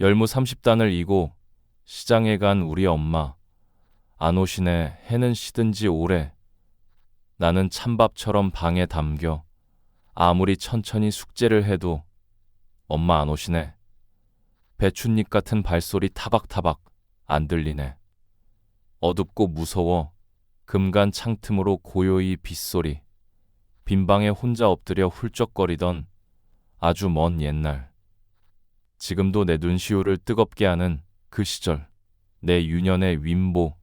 열무 30단을 이고 시장에 간 우리 엄마. 안 오시네. 해는 시든 지 오래. 나는 찬밥처럼 방에 담겨 아무리 천천히 숙제를 해도 엄마 안 오시네. 배춧잎 같은 발소리 타박타박 안 들리네. 어둡고 무서워 금간 창틈으로 고요히 빗소리. 빈방에 혼자 엎드려 훌쩍거리던 아주 먼 옛날. 지금도 내 눈시울을 뜨겁게 하는 그 시절. 내 유년의 윈보,